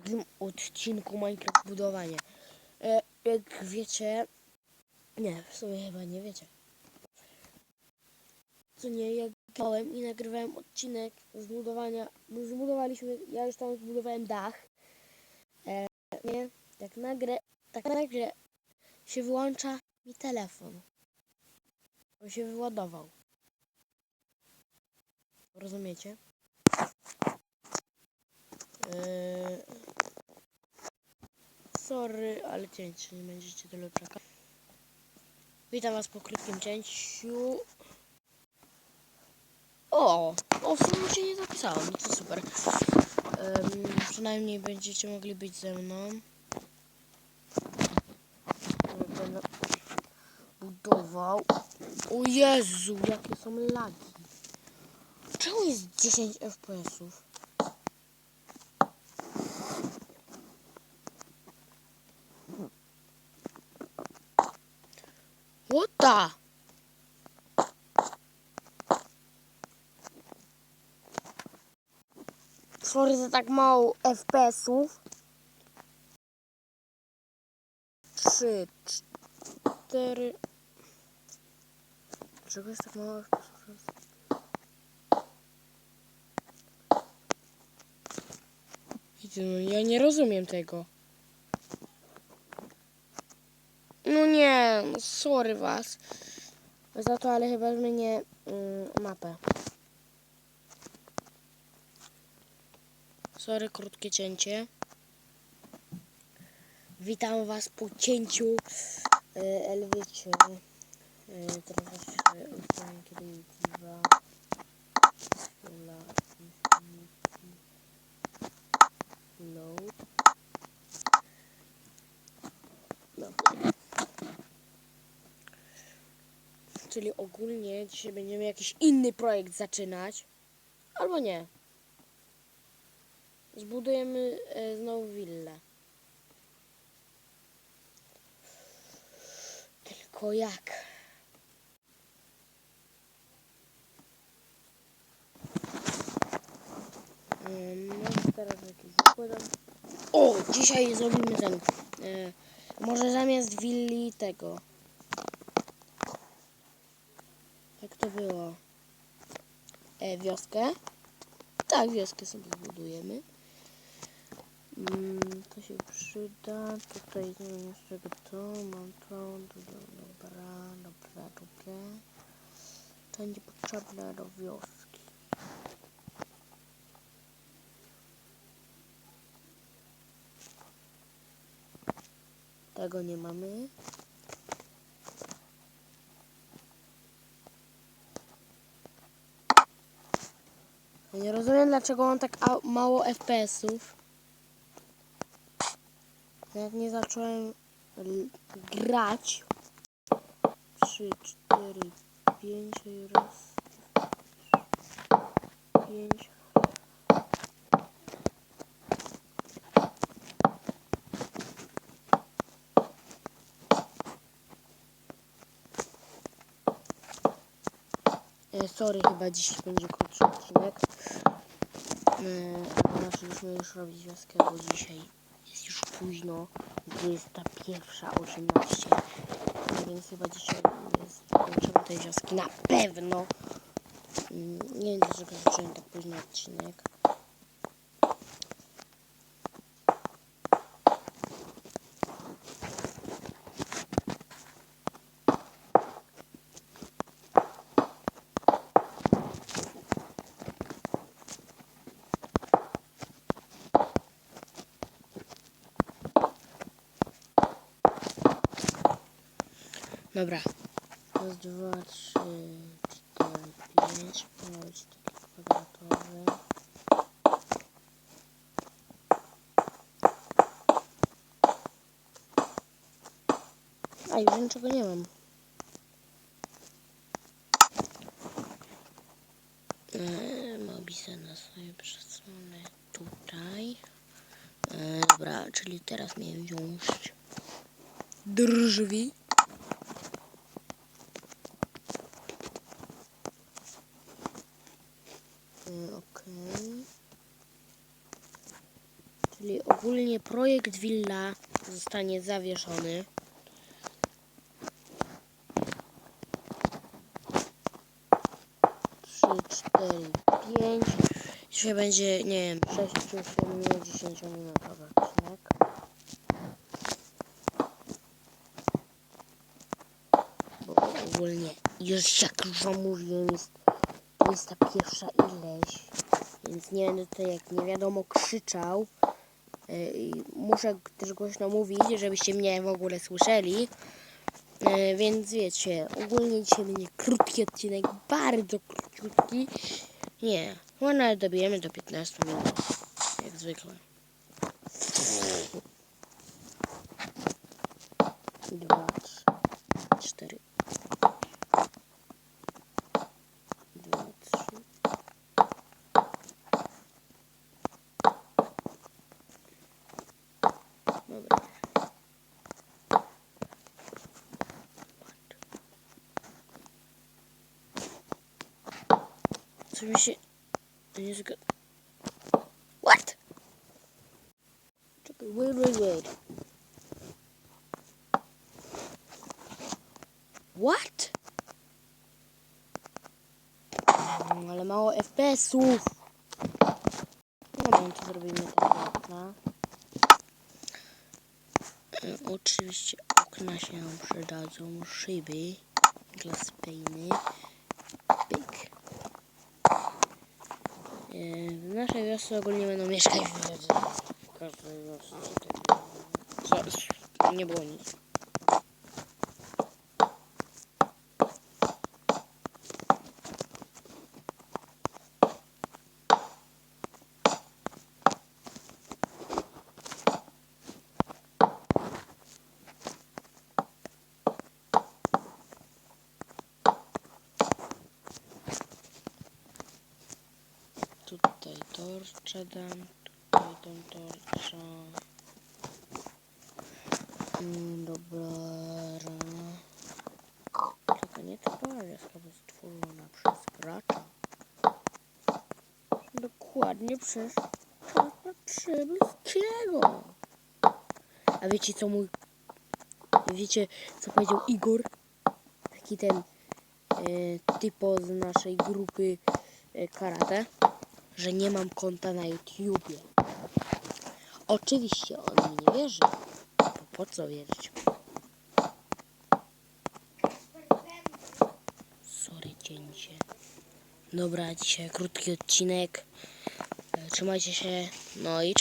drugim odcinku Minecraft budowanie. E, jak wiecie, nie, w sumie chyba nie wiecie. Co nie, jak grałem i nagrywałem odcinek zbudowania, bo zbudowaliśmy, ja już tam zbudowałem dach. E, nie, tak nagle, tak nagle się wyłącza mi telefon. On się wyładował. Rozumiecie? Eee, sorry, ale cięcie, nie będziecie tyle czekać. Witam was po krótkim cięciu. O, o, w sumie się nie zapisałem, no to super. Em, przynajmniej będziecie mogli być ze mną. Będę budował. O Jezu, jakie są lagi. Czemu jest 10 FPS-ów? What the? Sorry za tak mało FPS-ów. Trzy, cztery. Dlaczego jest tak mało FPS-ów? No ja nie rozumiem tego. No nie, no sorry was. Za to, ale chyba zmienię mm, mapę. Sorry, krótkie cięcie. Witam was po cięciu. E, wiecie, e, trochę Infinity. Load. Dobra. Czyli ogólnie dzisiaj będziemy jakiś inny projekt zaczynać. Albo nie. Zbudujemy e, znowu willę. Tylko jak? Może teraz jakiś zakładam. O! Dzisiaj zrobimy ten. E, może zamiast willi tego. Jak to było? E, wioskę. Tak, wioskę sobie zbudujemy. Mm, to się przyda. Tutaj nie wiem czego to. Mam to. Dobra, dobra, dobra. To będzie potrzebne do wioski. Tego nie mamy. Nie rozumiem dlaczego mam tak mało FPS-ów. Jak nie zacząłem grać. 3, 4, 5 raz. 5. E, sorry, chyba dziś będzie krótszy odcinek. E, zaczęliśmy już robić wioskę, bo dzisiaj jest już późno. 21.18. No więc chyba dzisiaj jest kończymy tej wioski. Na pewno. Mm, Nie wiem dlaczego zacząłem tak późno odcinek. Dobra. Raz, dwa, trzy, cztery, pięć. Kwadratowe. A już niczego nie mam. Eee, Mobisena sobie przesunę tutaj. Eee, dobra, czyli teraz miałem wziąć drzwi. Czyli ogólnie projekt willa zostanie zawieszony. Trzy, cztery, pięć. Dzisiaj będzie, nie wiem, 6 czy 7 minut, 10 minutowy odcinek. Bo ogólnie już jak już wam mówiłem jest 21 ileś. Więc nie będę tutaj jak nie wiadomo krzyczał. I Muszę też głośno mówić, żebyście mnie w ogóle słyszeli. Yy, Więc wiecie, ogólnie dzisiaj będzie krótki odcinek, bardzo króciutki. Nie, no nawet dobijemy do 15 minut, jak zwykle. Dwa, trzy, cztery. Dwa, trzy. Dobra. Co mi się... Nie zga... What? Czekaj, wait, wait, wait. What? Mm, Ale mało FPS-ów. No, no to zrobimy tak okna. E, Oczywiście okna się nam przydadzą, szyby, pyk. E, W naszej wiosce ogólnie będą mieszkać. W każdej wiosce. Co? Nie było nic. Torcze dam, tutaj tą torczę. Mm, dobra. Tylko nie ta wioska była stworzona przez gracza. Dokładnie przez czarna przybylskiego. A wiecie co mój... Wiecie co powiedział Igor? Taki ten e, typo z naszej grupy e, karate że nie mam konta na YouTubie. Oczywiście on mi nie wierzy. Bo po co wierzyć? Sorry, cięcie. Dobra, dzisiaj krótki odcinek. E, Trzymajcie się. No i